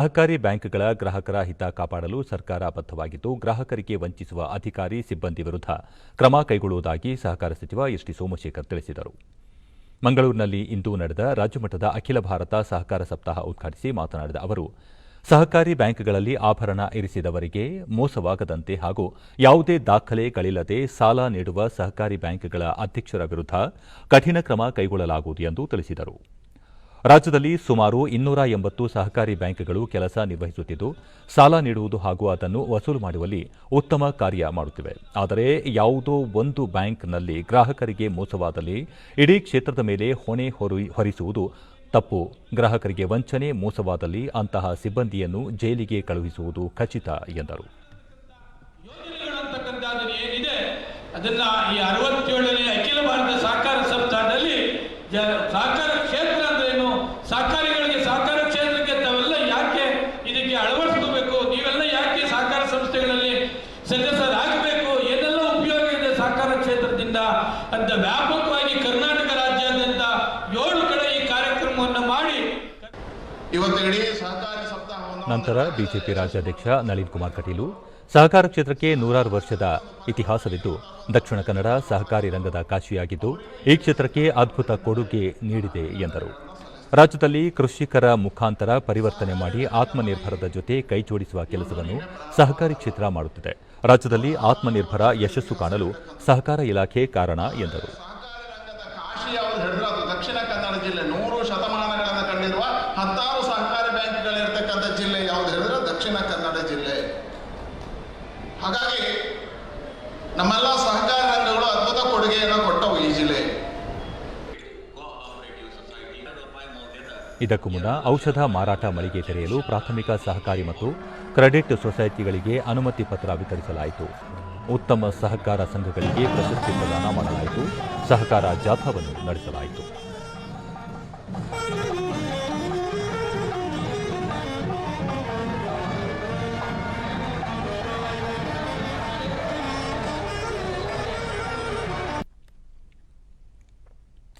ಸಹಕಾರಿ ಬ್ಯಾಂಕ್ಗಳ ಗ್ರಾಹಕರ ಹಿತ ಕಾಪಾಡಲು ಸರ್ಕಾರ ಬದ್ಧವಾಗಿದ್ದು, ಗ್ರಾಹಕರಿಗೆ ವಂಚಿಸುವ ಅಧಿಕಾರಿ, ಸಿಬ್ಬಂದಿ ವಿರುದ್ಧ ಕ್ರಮ ಕೈಗೊಳ್ಳುವುದಾಗಿ ಸಹಕಾರ ಸಚಿವ ಎಸ್ ಟಿ ಸೋಮಶೇಖರ್ ತಿಳಿಸಿದರು. ಮಂಗಳೂರಿನಲ್ಲಿ ಇಂದು ನಡೆದ ರಾಜ್ಯಮಟ್ಟದ ಅಖಿಲ ಭಾರತ ಸಹಕಾರ ಸಪ್ತಾಹ ಉದ್ಘಾಟಿಸಿ ಮಾತನಾಡಿದ ಅವರು, ಸಹಕಾರಿ ಬ್ಯಾಂಕ್ಗಳಲ್ಲಿ ಆಭರಣ ಇರಿಸಿದವರಿಗೆ ಮೋಸವಾಗದಂತೆ ಹಾಗೂ ಯಾವುದೇ ದಾಖಲೆಗಳಿಲ್ಲದೆ ಸಾಲ ನೀಡುವ ಸಹಕಾರಿ ಬ್ಯಾಂಕ್ಗಳ ಅಧ್ಯಕ್ಷರ ವಿರುದ್ಧ ಕಠಿಣ ಕ್ರಮ ಕೈಗೊಳ್ಳಲಾಗುವುದು ಎಂದು ತಿಳಿಸಿದರು. ರಾಜ್ಯದಲ್ಲಿ ಸುಮಾರು ಇನ್ನೂರ ಎಂಬತ್ತು ಸಹಕಾರಿ ಬ್ಯಾಂಕ್ಗಳು ಕೆಲಸ ನಿರ್ವಹಿಸುತ್ತಿದ್ದು, ಸಾಲ ನೀಡುವುದು ಹಾಗೂ ಅದನ್ನು ವಸೂಲು ಮಾಡುವಲ್ಲಿ ಉತ್ತಮ ಕಾರ್ಯ ಮಾಡುತ್ತಿವೆ. ಆದರೆ ಯಾವುದೋ ಒಂದು ಬ್ಯಾಂಕ್ನಲ್ಲಿ ಗ್ರಾಹಕರಿಗೆ ಮೋಸವಾದಲ್ಲಿ ಇಡೀ ಕ್ಷೇತ್ರದ ಮೇಲೆ ಹೊಣೆ ಹೊರಿ- ಹೊರಿಸುವುದು ತಪ್ಪು. ಗ್ರಾಹಕರಿಗೆ ವಂಚನೆ, ಮೋಸವಾದಲ್ಲಿ ಅಂತಹ ಸಿಬ್ಬಂದಿಯನ್ನು ಜೈಲಿಗೆ ಕಳುಹಿಸುವುದು ಖಚಿತ, ಎಂದರು. ಅದನ್ನ ಈ ಅರವತ್ತೇಳನೇ ಅಖಿಲ ಭಾರತ ಸಹಕಾರ ಸಪ್ತಾಹದಲ್ಲಿ ಜ ಸಹಕಾರ ಕ್ಷೇತ್ರ ಅಂದ್ರೇನು ಸಹಕಾರಿಗಳಿಗೆ ಸಹಕಾರ ಕ್ಷೇತ್ರಕ್ಕೆ ತಾವೆಲ್ಲ ಯಾಕೆ ಇದಕ್ಕೆ ಅಳವಡಿಸ್ಕೋಬೇಕು ನೀವೆಲ್ಲ ಯಾಕೆ ಸಹಕಾರ ಸಂಸ್ಥೆಗಳಲ್ಲಿ ಸದಸ್ಯರಾಗಬೇಕು ಏನೆಲ್ಲ ಉಪಯೋಗ ಇದೆ ಸಹಕಾರ ಕ್ಷೇತ್ರದಿಂದ? ಅಂತ ವ್ಯಾಪಕವಾಗಿ ಕರ್ನಾಟಕ ರಾಜ್ಯಾದ್ಯಂತ ಏಳು ಕಡೆ ಈ ಕಾರ್ಯಕ್ರಮವನ್ನು ಮಾಡಿ ಇವತ್ತು ಇಡೀ ಸಹಕಾರಿ ಸಪ್ತಾಹವನ್ನು ನಂತರ ಬಿಜೆಪಿ ರಾಜ್ಯಾಧ್ಯಕ್ಷ ನಳಿನ್ ಕುಮಾರ್ ಕಟೀಲು. ಸಹಕಾರ ಕ್ಷೇತ್ರಕ್ಕೆ ನೂರಾರು ವರ್ಷದ ಇತಿಹಾಸವಿದ್ದು ದಕ್ಷಿಣ ಕನ್ನಡ ಸಹಕಾರಿ ರಂಗದ ಕಾಶಿಯಾಗಿದ್ದು ಈ ಕ್ಷೇತ್ರಕ್ಕೆ ಅದ್ಭುತ ಕೊಡುಗೆ ನೀಡಿದೆ ಎಂದರು. ರಾಜ್ಯದಲ್ಲಿ ಕೃಷಿಕರ ಮುಖಾಂತರ ಪರಿವರ್ತನೆ ಮಾಡಿ ಆತ್ಮನಿರ್ಭರದ ಜೊತೆ ಕೈಜೋಡಿಸುವ ಕೆಲಸವನ್ನು ಸಹಕಾರಿ ಕ್ಷೇತ್ರ ಮಾಡುತ್ತಿದೆ. ರಾಜ್ಯದಲ್ಲಿ ಆತ್ಮನಿರ್ಭರ ಯಶಸ್ಸು ಕಾಣಲು ಸಹಕಾರ ಇಲಾಖೆ ಕಾರಣ ಎಂದರು. ದಕ್ಷಿಣ ಕನ್ನಡ ಜಿಲ್ಲೆ ಶತಮಾನಗಳನ್ನು ಕಂಡಿರುವ ಹತ್ತಾರು ಸಹಕಾರಿ ಜಿಲ್ಲೆ ದಕ್ಷಿಣ ಕನ್ನಡ ಜಿಲ್ಲೆ. ಹಾಗಾಗಿ ನಮ್ಮೆಲ್ಲ ಸಹಕಾರ ರಂಗಗಳು ಅದ್ಭುತ ಕೊಡುಗೆಯನ್ನು ಕೊಟ್ಟವು ಈ ಜಿಲ್ಲೆ. ಇದಕ್ಕೂ ಮುನ್ನ ಔಷಧ ಮಾರಾಟ ಮಳಿಗೆ ತೆರೆಯಲು ಪ್ರಾಥಮಿಕ ಸಹಕಾರಿ ಮತ್ತು ಕ್ರೆಡಿಟ್ ಸೊಸೈಟಿಗಳಿಗೆ ಅನುಮತಿ ಪತ್ರ ವಿತರಿಸಲಾಯಿತು. ಉತ್ತಮ ಸಹಕಾರ ಸಂಘಗಳಿಗೆ ಪ್ರಶಸ್ತಿ ಪ್ರದಾನ ಮಾಡಲಾಯಿತು. ಸಹಕಾರ ಜಾಥಾವನ್ನು ನಡೆಸಲಾಯಿತು.